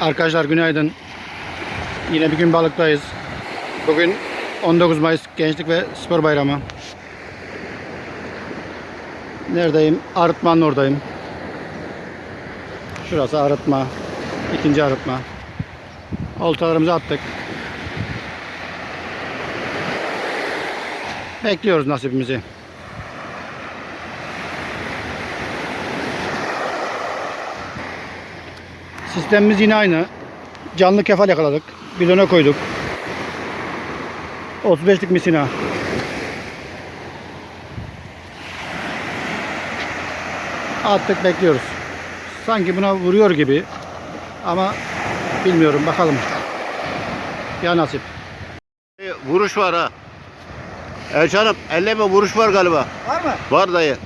Arkadaşlar günaydın. Yine bir gün balıktayız. Bugün 19 Mayıs Gençlik ve Spor Bayramı. Neredeyim? Arıtmanın oradayım. Şurası arıtma. ikinci arıtma. Oltalarımızı attık. Bekliyoruz nasibimizi. Sistemimiz yine aynı. Canlı kefal yakaladık. Bidona koyduk. 35'lik misina. Attık bekliyoruz. Sanki buna vuruyor gibi. Ama bilmiyorum bakalım. Ya nasip. E, Vuruş var ha. Ercan'ım elleme vuruş var galiba. Var mı? Var dayı.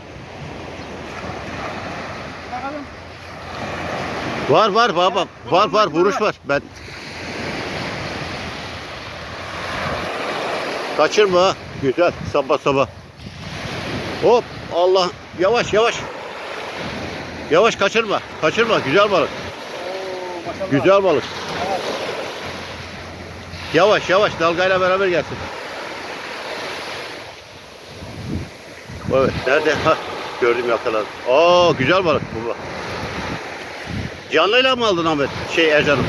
Var var baba. Var var vuruş var. Ben Kaçırma. Güzel sabah sabah. Hop Allah yavaş yavaş. Yavaş kaçırma. Kaçırma güzel balık. Güzel balık. Yavaş yavaş dalgayla beraber gelsin. Evet nerede? Ha gördüm yakaladım. Aa güzel balık bu. Canlıyla mı aldın Ahmet? Şey Ercan'ım.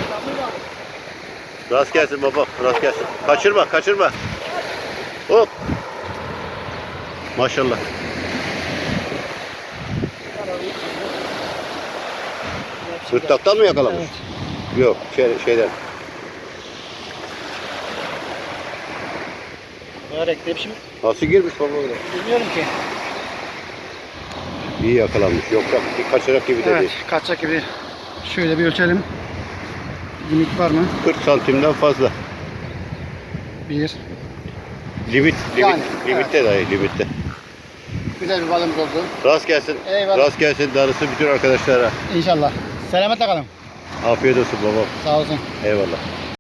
Rast gelsin baba, rast gelsin. Kaçırma, kaçırma. Hop. Maşallah. Sırttaktan mı yakalamış? Evet. Yok, şey, şeyden. Ekleyip şimdi Nasıl girmiş baba öyle? bilmiyorum ki. İyi yakalanmış. Yoksa bir kaçarak gibi de Evet değil. kaçacak gibi. Şöyle bir ölçelim. Limit var mı? 40 santimden fazla. Bir. Limit, limit, Yani, limitte dayı, limitte. Güzel bir balımız oldu. Rast gelsin. Eyvallah. Rast gelsin darısı bütün arkadaşlara. İnşallah. Selametle kalın. Afiyet olsun babam. Sağ olsun. Eyvallah.